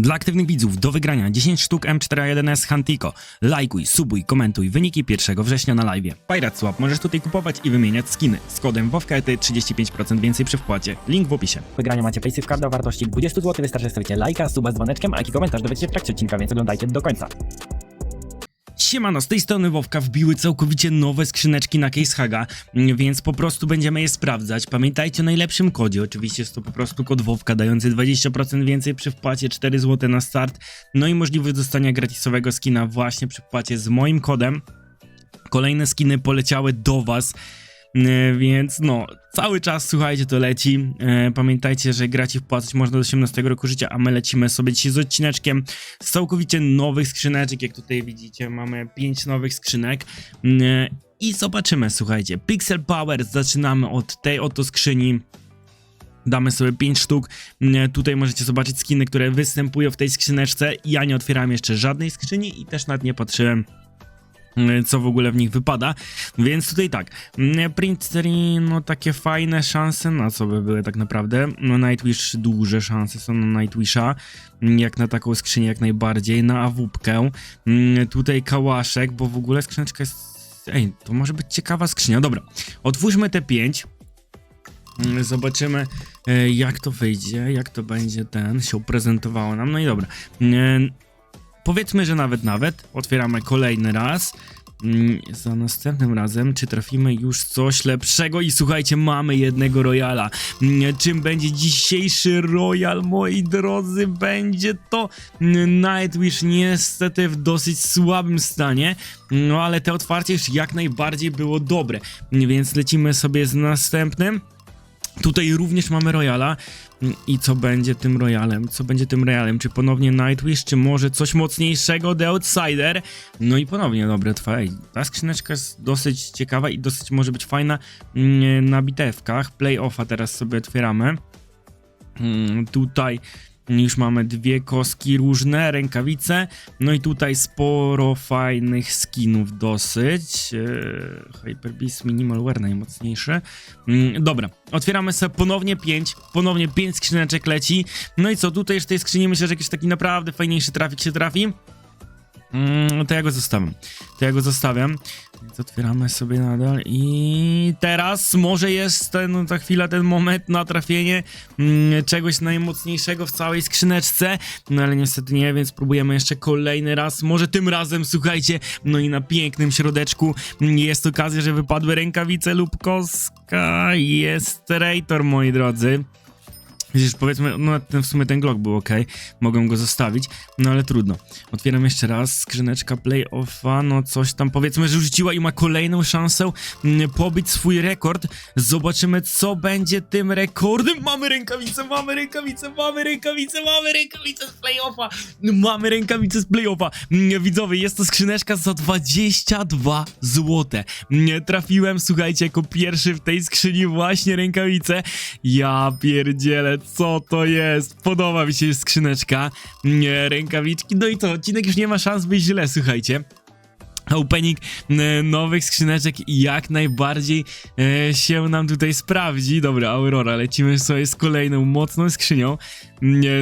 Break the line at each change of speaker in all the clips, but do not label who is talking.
Dla aktywnych widzów do wygrania 10 sztuk M41S Hantico. Lajkuj, subuj, komentuj wyniki 1 września na live. Pirate Swap możesz tutaj kupować i wymieniać skiny. Z kodem WOWKETY 35% więcej przy wpłacie. Link w opisie.
W wygraniu macie PaySafe Card o wartości 20 zł. Wystarczy stawicie lajka, suba z dzwoneczkiem, a jaki komentarz dowiecie w trakcie odcinka, więc oglądajcie do końca.
Siemano, z tej strony Wowka wbiły całkowicie nowe skrzyneczki na CaseHaga, mm, więc po prostu będziemy je sprawdzać. Pamiętajcie o najlepszym kodzie, oczywiście jest to po prostu kod Wowka dający 20% więcej przy wpłacie 4 zł na start, no i możliwość dostania gratisowego skina właśnie przy wpłacie z moim kodem. Kolejne skiny poleciały do was. E, Więc no, cały czas słuchajcie, to leci. E, Pamiętajcie, że grać i wpłacać można do 18 roku życia, a my lecimy sobie dzisiaj z odcineczkiem z całkowicie nowych skrzyneczek. Jak tutaj widzicie, mamy 5 nowych skrzynek. E, I zobaczymy, słuchajcie. Pixel Power, zaczynamy od tej oto skrzyni. Damy sobie 5 sztuk. Tutaj możecie zobaczyć skiny, które występują w tej skrzyneczce. Ja nie otwierałem jeszcze żadnej skrzyni i też nawet nie patrzyłem co w ogóle w nich wypada, więc tutaj tak, mm, Print 3, no takie fajne szanse, na co by były tak naprawdę, no Nightwish duże szanse są na Nightwisha, jak na taką skrzynię jak najbardziej, na awupkę, Mm, tutaj kałaszek, bo w ogóle skrzyneczka jest, ej, to może być ciekawa skrzynia, dobra, otwórzmy te 5, Mm, Zobaczymy, jak to wyjdzie, jak to będzie ten się prezentowało nam. No i dobra. Powiedzmy, że nawet, nawet. Otwieramy kolejny raz. Mm, Za następnym razem, czy trafimy już coś lepszego? I słuchajcie, mamy jednego Royala. Mm, Czym będzie dzisiejszy Royal, moi drodzy? Będzie to mm, Nightwish, niestety w dosyć słabym stanie. No ale te otwarcie już jak najbardziej było dobre. Więc lecimy sobie z następnym. Tutaj również mamy Royala. I co będzie tym Royalem? Co będzie tym Royalem? Czy ponownie Nightwish, czy może coś mocniejszego, The Outsider? No i ponownie, dobre, ej, ta skrzyneczka jest dosyć ciekawa i dosyć może być fajna mm, na bitewkach. Playoffa teraz sobie otwieramy. Mm, Tutaj już mamy dwie koski różne, rękawice, no i tutaj sporo fajnych skinów dosyć. Eee, Hyper Beast Minimal Wear najmocniejszy. Mm, dobra, otwieramy sobie ponownie 5, ponownie 5 skrzyneczek leci. No i co, tutaj w tej skrzyni myślę, że jakiś taki naprawdę fajniejszy trafik się trafi. Mm, to ja go zostawiam. To ja go zostawiam. Więc otwieramy sobie nadal i teraz może jest ten, ta chwila, ten moment na trafienie mm, czegoś najmocniejszego w całej skrzyneczce, no ale niestety nie, więc próbujemy jeszcze kolejny raz, może tym razem, słuchajcie, no i na pięknym środeczku jest okazja, że wypadły rękawice lub koska, jest traitor, moi drodzy. Widzisz, powiedzmy, no ten, w sumie ten Glock był ok, mogłem go zostawić, no ale trudno. Otwieram jeszcze raz, skrzyneczka playoffa, no coś tam powiedzmy, że rzuciła i ma kolejną szansę mm, pobić swój rekord. Zobaczymy, co będzie tym rekordem. Mamy rękawicę, mamy rękawicę, mamy rękawicę, mamy rękawicę z playoffa, mamy rękawicę z playoffa. Widzowie, jest to skrzyneczka za 22 złote. Trafiłem, słuchajcie, jako pierwszy w tej skrzyni właśnie rękawicę. Ja pierdzielę, co to jest? Podoba mi się skrzyneczka, nie, rękawiczki. No i to, odcinek już nie ma szans być źle, słuchajcie. Opening e, nowych skrzyneczek jak najbardziej e, się nam tutaj sprawdzi. Dobra, Aurora, lecimy sobie z kolejną mocną skrzynią.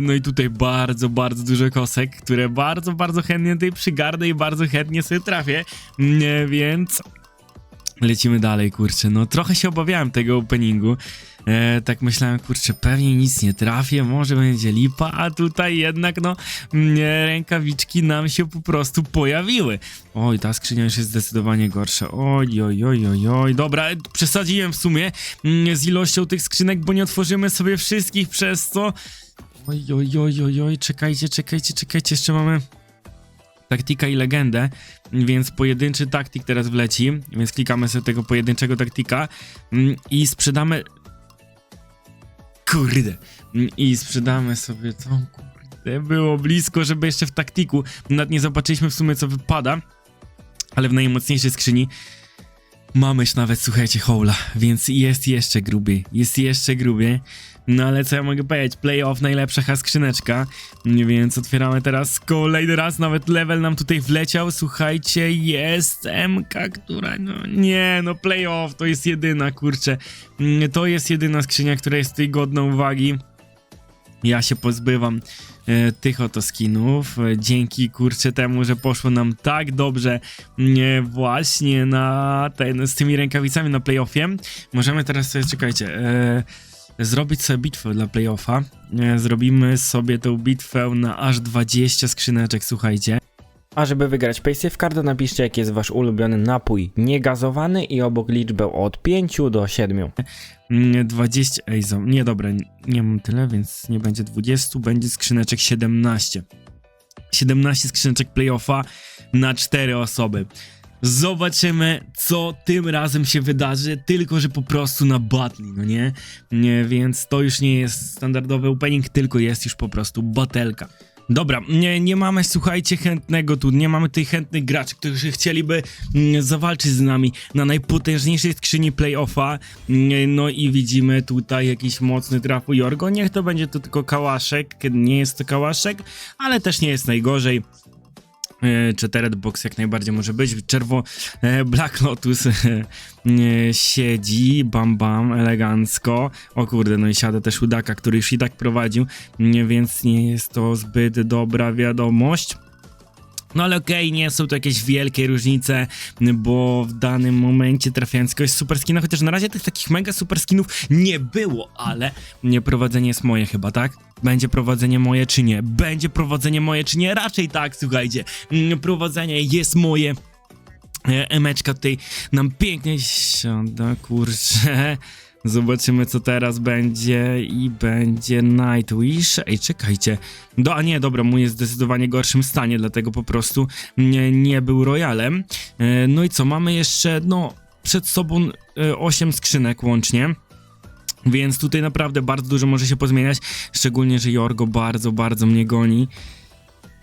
No i tutaj bardzo, bardzo dużo kosek, które bardzo, bardzo chętnie tutaj przygarnę i bardzo chętnie sobie trafię. Więc lecimy dalej, kurczę. No trochę się obawiałem tego openingu. E, tak myślałem, kurczę, pewnie nic nie trafię, może będzie lipa, a tutaj jednak, no, nie, rękawiczki nam się po prostu pojawiły. Oj, ta skrzynia już jest zdecydowanie gorsza. Oj, oj, oj, oj, oj. Dobra, przesadziłem w sumie mm, z ilością tych skrzynek, bo nie otworzymy sobie wszystkich przez to. Oj, oj, oj, oj, oj, czekajcie, czekajcie, czekajcie, jeszcze mamy taktika i legendę, więc pojedynczy taktik teraz wleci, więc klikamy sobie tego pojedynczego taktika mm, i sprzedamy Kurde. Mm, I sprzedamy sobie to. Kurde, było blisko, żeby jeszcze w taktiku. Nawet nie zobaczyliśmy w sumie, co wypada. Ale w najmocniejszej skrzyni mamy już nawet, słuchajcie, hola. Więc jest jeszcze grubiej. Jest jeszcze grubiej. No ale co ja mogę powiedzieć? Playoff, najlepsza chyba skrzyneczka. Więc otwieramy teraz kolejny raz. Nawet level nam tutaj wleciał. Słuchajcie, jest MK, która. No nie, no playoff to jest jedyna, kurczę. Mm, To jest jedyna skrzynia, która jest tutaj godna uwagi. Ja się pozbywam e, tych oto skinów. E, dzięki kurczę temu, że poszło nam tak dobrze e, właśnie na ten, z tymi rękawicami na playoffie. Możemy teraz sobie, czekajcie, e, zrobić sobie bitwę dla playoffa. E, zrobimy sobie tą bitwę na aż 20 skrzyneczek, słuchajcie.
A żeby wygrać Paysafe Cardo napiszcie jaki jest wasz ulubiony napój niegazowany i obok liczbę od 5 do 7.
Mm, 20, ej, zo- nie dobra, nie mam tyle, więc nie będzie 20, będzie skrzyneczek 17. 17 skrzyneczek playoffa na 4 osoby. Zobaczymy, co tym razem się wydarzy, tylko że po prostu na battle, no nie? nie? Więc to już nie jest standardowy opening, tylko jest już po prostu batelka. Dobra, nie, nie mamy, słuchajcie, chętnego tu, nie mamy tych chętnych graczy, którzy chcieliby mm, zawalczyć z nami na najpotężniejszej skrzyni playoffa. Mm, No i widzimy tutaj jakiś mocny traf u Jorgo. Niech to będzie to tylko kałaszek, nie jest to kałaszek, ale też nie jest najgorzej. E, Chattered Box jak najbardziej może być. Czerwo e, Black Lotus e, siedzi, bam bam, elegancko. O kurde, no i siada też Udaka, który już i tak prowadził, nie, więc nie jest to zbyt dobra wiadomość. No ale okej, nie są to jakieś wielkie różnice, bo w danym momencie trafiając kogoś super skina, chociaż na razie tych takich mega super skinów nie było, ale nie prowadzenie jest moje chyba, tak? Będzie prowadzenie moje czy nie? Będzie prowadzenie moje czy nie? Raczej tak, słuchajcie. Mm, Prowadzenie jest moje. E, Emeczka tutaj nam pięknie siada, kurczę. Zobaczymy, co teraz będzie i będzie Nightwish. Ej, czekajcie. Do, a nie, dobra, mój jest w zdecydowanie gorszym stanie, dlatego po prostu nie, nie był royalem. E, no i co, mamy jeszcze, no, przed sobą e, 8 skrzynek łącznie. Więc tutaj naprawdę bardzo dużo może się pozmieniać, szczególnie, że Jorgo bardzo, bardzo mnie goni.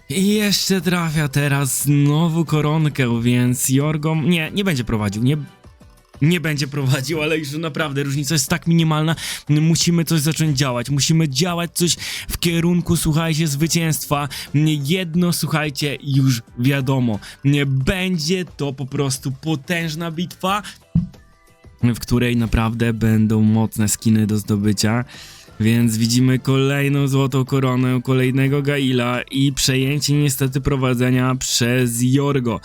I jeszcze trafia teraz znowu koronkę, więc Jorgo nie, nie będzie prowadził, nie, nie będzie prowadził, ale już naprawdę różnica jest tak minimalna, musimy coś zacząć działać, musimy działać coś w kierunku, słuchajcie, zwycięstwa. Jedno, słuchajcie, już wiadomo, będzie to po prostu potężna bitwa, w której naprawdę będą mocne skiny do zdobycia. Więc widzimy kolejną złotą koronę, kolejnego Gaila i przejęcie niestety prowadzenia przez Jorgo.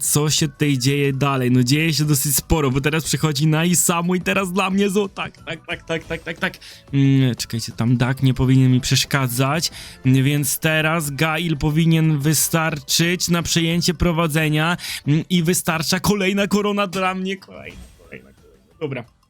Co się tutaj dzieje dalej? No dzieje się dosyć sporo, bo teraz przychodzi na Isamu i teraz dla mnie zo... Tak, tak, tak, tak, tak, tak, tak. Mm, czekajcie, tam Dak nie powinien mi przeszkadzać, więc teraz Gail powinien wystarczyć na przejęcie prowadzenia mm, i wystarcza kolejna korona dla mnie. Kolejna, kolejna, kolejna. Dobra.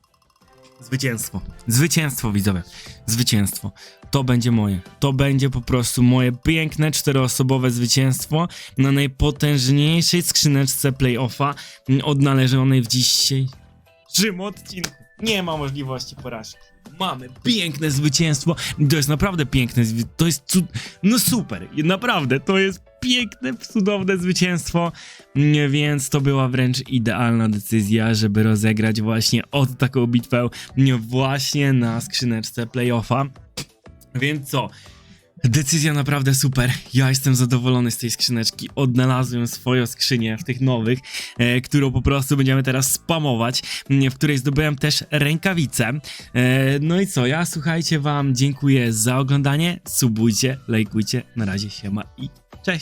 Zwycięstwo. Zwycięstwo, widzowie. Zwycięstwo. To będzie moje. To będzie po prostu moje piękne czteroosobowe zwycięstwo na najpotężniejszej skrzyneczce playoffa mm, odnależonej w dzisiejszym odcinku. Nie ma możliwości porażki. Mamy piękne zwycięstwo. To jest naprawdę piękne. To jest cud... No super. Naprawdę, to jest piękne, cudowne zwycięstwo. Nie, Więc to była wręcz idealna decyzja, żeby rozegrać właśnie od taką bitwę nie, właśnie na skrzyneczce playoffa. Więc co? Decyzja naprawdę super. Ja jestem zadowolony z tej skrzyneczki. Odnalazłem swoją skrzynię w tych nowych, e, którą po prostu będziemy teraz spamować, m, w której zdobyłem też rękawice. E, no i co? Ja słuchajcie wam, dziękuję za oglądanie. Subujcie, lajkujcie. Na razie siema i cześć.